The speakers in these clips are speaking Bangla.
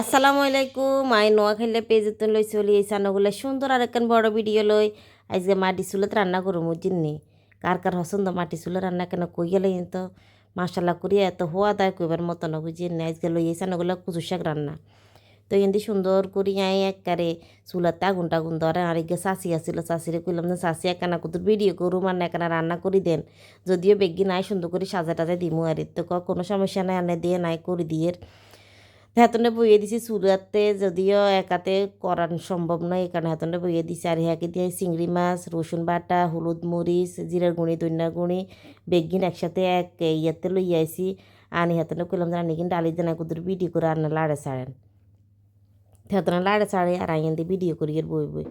আসসালামু আলাইকুম। আই নোয়াখাইলে পেজেতন লই চলি এই চানগুলো সুন্দর আর একখান বড় ভিডিও লই। আজকে মাটি চুলত রান্না করব জিন্নি কার কার পছন্দ মাটি চুলে রান্না কেন কই গেলে তো মশলা করি এত হওয়া দায় কইবার মতো না বুঝি না আজকে লই এই চানগুলো কুচু শাক রান্না। তো এমনি সুন্দর করি আই একবারে চুলাতে আগুন টাগুন ধরে। আর এগে চাষি আসছিল চাষিরে কইলাম যে চাষি একখানা কুতুর ভিডিও করু মানে একখানা রান্না করি দেন। যদিও বেগি নাই, সুন্দর করে সাজা টাজা দিমু আর তো কোনো সমস্যা নাই, আনে দিয়ে নাই, করি দিয়ে হেতনে বইয়ে দিছি, চুলাতে যদিও একাতে করান সম্ভব নয় কারণে হেতনে বইয়ে দিছি। আর হ্যাকে দিয়ে চিংড়ি মাছ, রসুন বাটা, হলুদ মরিচ, জিরার গুঁড়ি দইনার গুঁড়ি, বেগিন একসাথে এক ইয়াতে লই আইছি। আনি হেতনে কইলাম আনি কিন্তু ডালি দেনা কুদুর ভিডিও করে আনে লাড়ে ছাড়েন। হেতনে লাড়ে ছাড়ে আর আইন দিয়ে ভিডিও করি এর বই বই।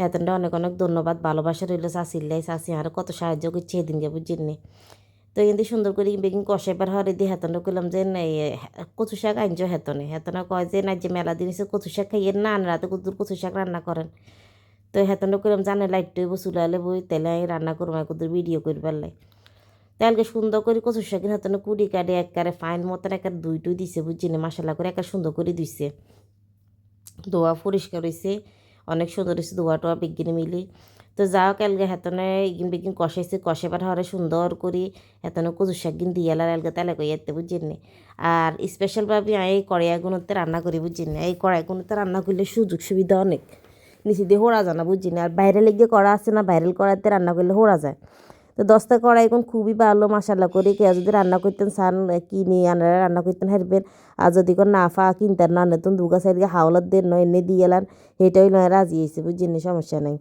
হেতনটা অনেক অনেক ধন্যবাদ, ভালোবাসা রইল চাষিল্লাই চাষি আর কত সাহায্য করছে এদিনকে বুঝিনি তো এমনি সুন্দর করে বেগিন কষাইবার হরে দিয়ে হেতনে কইলাম যে কচু শাক আনছ হেতনে। হেতনে কয় যে না যে মেলা দিন কচু শাক খাইয়ে না রাতে কুতুর কচু শাক রান্না করেন? তো হেতনে কইলাম জানে লাইট টইব চুলালে বই তেলে আমি রান্না করব কুদুর ভিডিও করবার লাই তেলকে সুন্দর করে কচু শাকের হেতনে কুড়ি কাটে একবারে ফাইন মতন একার দুই টুই দিছে বুঝছি না মশলা করে একার সুন্দর করে দিছে। দোয়া পরিষ্কার হয়েছে অনেক সুন্দর হয়েছে দোয়া টোয়া বিজ্ঞানী মিলি। তো যাও কালকে হেতনে ইগিন বিগিন কষাইছে কষাবার হরে সুন্দর করি। হেতনে কচু শাক গিন দিয়ে এলার এলকে তেলে কই এতে বুঝিনি আর স্পেশালভাবে এই কড়াইগুলোতে রান্না করি বুঝিনি এই কড়াইগুলোতে রান্না করলে সুযোগ সুবিধা অনেক। নিচে দিয়ে হোড়া যায় না বুঝিনি আর বাইরে লেগে কড়া আছে না ভাইরাল কড়াইতে রান্না করলে হোড়া যায়। তো দশটা কড়াই এখন খুবই ভালো মশালা করে। কেউ যদি রান্না করতেন সান কিনে আনারা রান্না করতেন হারবেন। আর যদি কোন না ফা কিনতেন না নতুন দুগা সাইডকে হাওলাত দেন, নয় এনে দিয়ে এলান সেটাই নয় রাজি হয়েছে বুঝিনি সমস্যা নাই।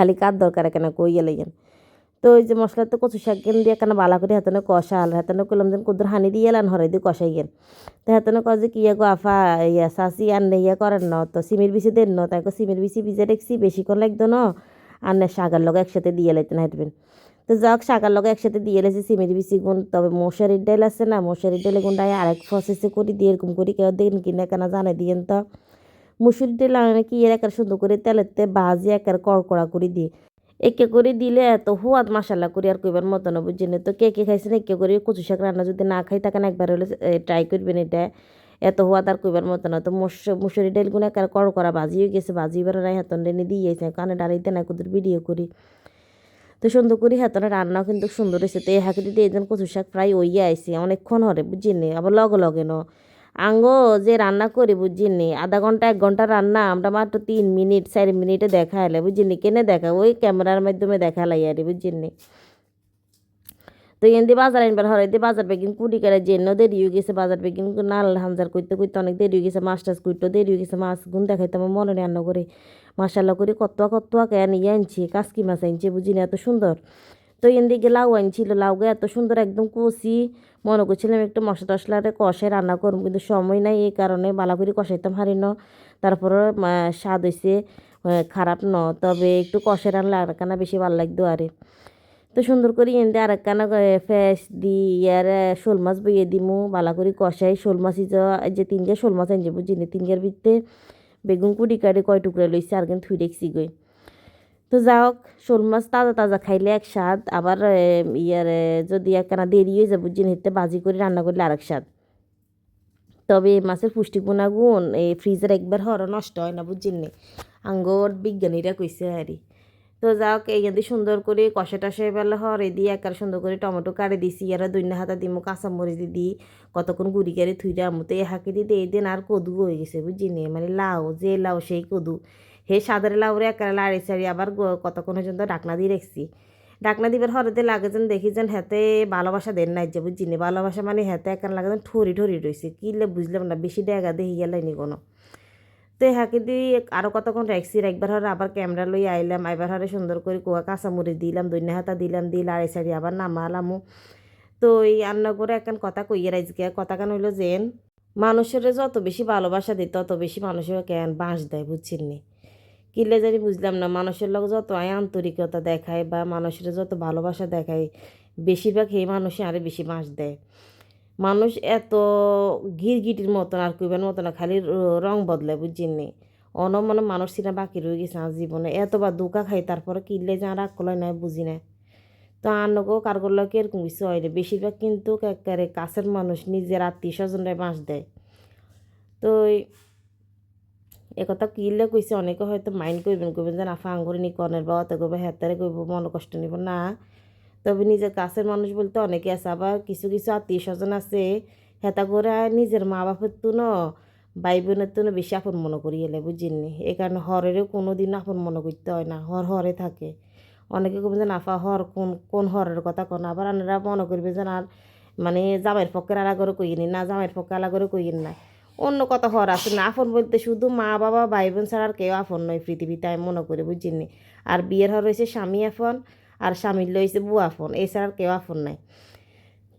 খালি কার দরকার কেন কই গেলেন তো ওই যে মশলা তো কচু শাক গেন দিয়ে কেন বালা করে হাতানো কষা আল হাতানো করলাম যেন কুদুর হানি দিয়ে এলান, হরাই দিয়ে কষাই গেন তো হাতানো কয় যে কি গো আফা, ইয়া শাসি আনলে ইয়া করেন ন, তো সিমের বিচি দেন ন, তাই সিমের বিচি ভিজে রেখছি বেশিক্ষণ লাগতো ন, আর না শাকার লগে একসাথে দিয়ে লাইতেন হাঁটবেন। তো যাক, শাকার লগে একসাথে দিয়ে লেছে সিমের বিচি গুণ, তবে মশারির ডাইল আছে না, মশারির ডাইলে গুণটাই আরেক প্রসেসে করি, দিয়ে এরকম করি, কেউ দেখেন কিনা কেনা জানে, দিয়েন তো। মুসুরি ডাল আনে কি এর একার সুন্দর করে তেলেতে ভাজি একার কড়কড়া করে দিয়ে একে করে দিলে এত হুয়াদ মশালা করি আর কইবার মতো না তো কে কে খাইছেন একে করে কচু শাক রান্না যদি না খাই তাকে একবার হলে ট্রাই করবেন এটা। এত হুয়াদ আর কইবার মতো না। তো মুসুরি ডালগুলো একার কড়কড়া ভাজি হয়ে গেছে। ভাজি এবার রাই হাতন রেনে দিয়েছে কানে ডালিতে না কুদুর ভিডিও করি। তো সুন্দর করে হাতনে রান্নাও কিন্তু সুন্দর হয়েছে তো এই দিতে এই কচু শাক প্রায় ওইয়া আইসি অনেকক্ষণ হরে বুঝিনি আবার লগে লগে ন। আঙ্গো, যে রান্না করি, বুঝিনি। আধা ঘণ্টা, এক ঘণ্টা রান্না, আমরা মাত্র তিন মিনিট, চার মিনিটে দেখা এলে বুঝিনি? কেনে দেখা? ওই ক্যামেরার মাধ্যমে দেখা লাই আরে, বুঝিনি? তো এনদি বাজার আনবার হরে দিয়ে বাজার বেগিন কুড়ি করে জেন দেরি হয়ে গেছে, বাজার বেগিন নাল হামজার করতে করতে অনেক দেরি হয়ে গেছে, মাছ টাছ করতে দেরি হয়ে গেছে, মাছ গুণ দেখাইতে আমার মনে রান্না করে। মাসাল্লা করে কত কত কেন ইয়ে আনছি কাসকি মাছ আনছি বুঝি না এত সুন্দর। তো এদিকে লাউ আনছিল লাউকে এত সুন্দর একদম কষি। মনে করছিলাম একটু মশলা টশলারে কষাই রান্না করব, কিন্তু সময় নাই, এই কারণে বালা করে কষাইতাম হারি ন তারপরে স্বাদ হয়েছে খারাপ ন, তবে একটু কষাই রান্না আর কানা বেশি ভালো লাগতো আরে। তো সুন্দর করে এনে আর একখানা ফ্রেশ দি, ইয়ার শোল মাছ বইয়ে দিমু বালা করে কষাই, শোল মাছই যে তিনগে শোল মাছ আনছে বুঝিনি তিনগের ভিতরে বেগুন কুড়ি কাটে কয় টুকরা লইছে, আর কিন্তু থুই দেখছি গই। তো যাই হোক, শোল মাছ তাজা তাজা খাইলে এক স্বাদ, আবার ইয়ার যদি একখানা দেরি হয়ে যাবে বুঝিনি হেতে বাজি করে রান্না করলে আরেক স্বাদ। তবে এই মাছের পুষ্টিগুণ গুণ, এই ফ্রিজের একবার হর নষ্ট হয় না বুঝিনি আঙ্গর বিজ্ঞানীরা কইছে আরই তো যাক এই দিয়ে সুন্দর করে কষা টষে বেলা হরে দিয়ে একার সুন্দর করে টমেটো কাটে দিছি এরা দৈন্য হাতা দিমু, কাঁচামরিচ দি কতক্ষণ গুড়ি গাড়ি থুইরা আমু, তো এই হাঁকে দিতে এই দিন আর কদু হয়ে গেছে বুঝিনি মানে লাউ, যে লাউ সেই কদু। হে সাদের লাউরে একারে লাড়ি ছাড়ি আবার কতক্ষণ পর্যন্ত ডাকনা দিয়ে রেখছি। ডাকনা দিবার হরতে লাগে যেন দেখি যেন হেতে ভালোবাসা দেন নাই যে বুঝিনি। ভালোবাসা মানে হেতে একার লাগে যেন ঠরি ঠরি রয়েছে কিলে বুঝলাম না, বেশি ডেগা দেখি গেলাইনি কোনো। তো হাঁকি দিয়ে আরও কতক্ষণ রাখছি, একবার হরে আবার ক্যামেরা লই আইলাম এবার হরে সুন্দর করে কুয়া কাঁচামুড়ি দিলাম, দৈন্য হাতা দিলাম, দিয়ে লাড়ি সাড়ি আবার নামালামও তো এই রান্না করে এখন কথা কইয়ে রাইজকে কথা কেন হইল যেন, মানুষের যত বেশি ভালোবাসা দিই তত বেশি মানুষের কেন বাঁশ দেয়, বুঝছেন নি? কিলে জানি বুঝলাম না। মানুষের লোক যত আন্তরিকতা দেখায় বা মানুষের যত ভালোবাসা দেখায়, বেশিরভাগ এই মানুষে আরও বেশি বাঁশ দেয়। মানুষ এত গিরগিটির মতন আর কুইবার মতন না, খালি রং বদলায়, বুঝছেন নি? অন মনে মানুষ সিনা বাকি রয়ে গেছে আর জীবনে। এতবার দুকা খাই তারপরে কিনলে যা রাগ করলে নাই বুঝি না। তো আর আনগো কারগর লোক এরকম কিছু হয় না। বেশিরভাগ কিন্তু একেবারে কাছের মানুষ, নিজের আত্মীয় স্বজনরাই বাঁশ দেয়। তো এ কথা কিনলে কইছে, অনেকে হয়তো মাইন্ড করবেন করবেন যে, আফা, আঙ্গুরি নি কনের বা অত করবে হেতারে করব মন কষ্ট নিব। না, তবে নিজের কাছের মানুষ বলতে অনেকে আছে, আবার কিছু কিছু আত্মীয় স্বজন আছে, হেতা করে নিজের মা বাপের তো ন ভাই বোনের তো বেশি আপন মনে করি এলে বুঝিনি এই কারণে হরেরও কোনো দিন আপন মনে করতে হয় না, হর হরে থাকে। অনেকে কবে যে নাফা হর কোন কোন হরের কথা কোন? আবার আনারা মনে করবে যে আর মানে জামাইয়ের পক্ষের আলা করে কইনি না, জামাইয়ের পক্ষে আলা করে কইন না। অন্য কথা হওয়ার আছে না। আপন বলতে শুধু মা বাবা ভাই বোন ছাড়া আর কেউ আপন নয় পৃথিবীতে আমি মনে করি বুঝিনি আর বিয়ের হর হয়েছে স্বামী আপন আর স্বামীর লইছে বুয়া আপন এছাড়া আর কেউ আপন নাই।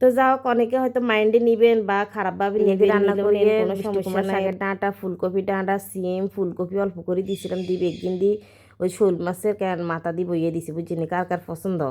তো যাও অনেকে হয়তো মাইন্ডে নিবেন বা খারাপভাবে নিবেন রান্না করে কোনো সমস্যা নাই। ডাঁটা ফুলকপি ডাঁটা সিম ফুলকপি অল্প করে দিয়েছিলাম দিবে একদিন দি ওই শোল মাছের ক্যান মাথা দিয়ে বইয়ে দিছি বুঝিনি কার কার পছন্দ?